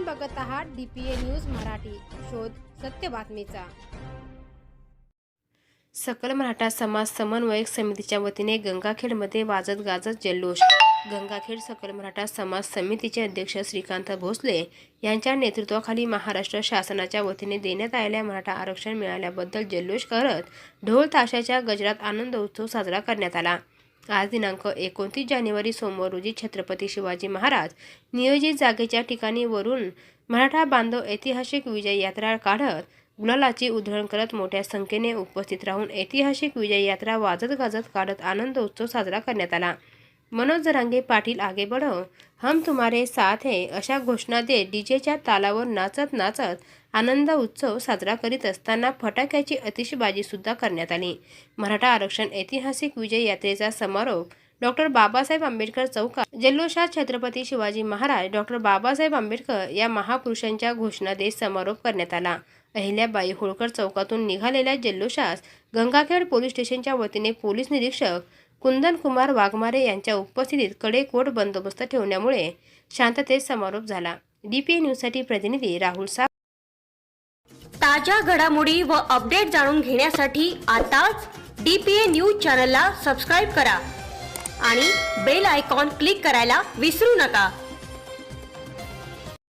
आपण बघत आहात डीपीए न्यूज मराठी. शोध सत्य बातमीचा. सकल मराठा समाज समन्वयक समितीच्या वतीने गंगाखेडमध्ये वाजत गाजत जल्लोष. गंगाखेड सकल मराठा समाज समितीचे अध्यक्ष श्रीकांत भोसले यांच्या नेतृत्वाखाली महाराष्ट्र शासनाच्या वतीने देण्यात आलेल्या मराठा आरक्षण मिळाल्याबद्दल जल्लोष करत ढोल ताशाच्या गजरात आनंद उत्सव साजरा करण्यात आला. आज दिनांक एकोणतीस जानेवारी सोमवार रोजी छत्रपती शिवाजी महाराज नियोजित जागेच्या ठिकाणी वरून मराठा बांधव ऐतिहासिक विजय यात्रा काढत गुलालाची उधळण करत मोठ्या संख्येने उपस्थित राहून ऐतिहासिक विजय यात्रा वाजत गाजत काढत आनंद उत्सव साजरा करण्यात आला. मनोज रांगे पाटील आगे बढो। हम तुम्हारे साथ है अशा घोषणा देत डीजेच्या तालावर नाचत नाचत आनंद उत्सव साजरा करीत असताना फटाक्याची अतिशबाजीसुद्धा करण्यात आली. मराठा आरक्षण ऐतिहासिक विजय यात्रेचा समारोप डॉक्टर बाबासाहेब आंबेडकर चौकात जल्लोषात छत्रपती शिवाजी महाराज डॉक्टर बाबासाहेब आंबेडकर या महापुरुषांच्या घोषणा देत समारोप करण्यात आला. अहिल्याबाई होळकर चौकातून निघालेल्या जल्लोषास गंगाखेड पोलीस स्टेशनच्या वतीने पोलीस निरीक्षक कुंदनकुमार वाघमारे यांच्या उपस्थितीत कडेकोट बंदोबस्त ठेवण्यामुळे शांततेत समारोप झाला. डीपीए न्यूजसाठी प्रतिनिधी राहुल सा ताज्या घडामोडी व अपडेट जाणून घेण्यासाठी आताच डी पी ए न्यूज चॅनलला सबस्क्राईब करा आणि बेल आयकॉन क्लिक करायला विसरू नका.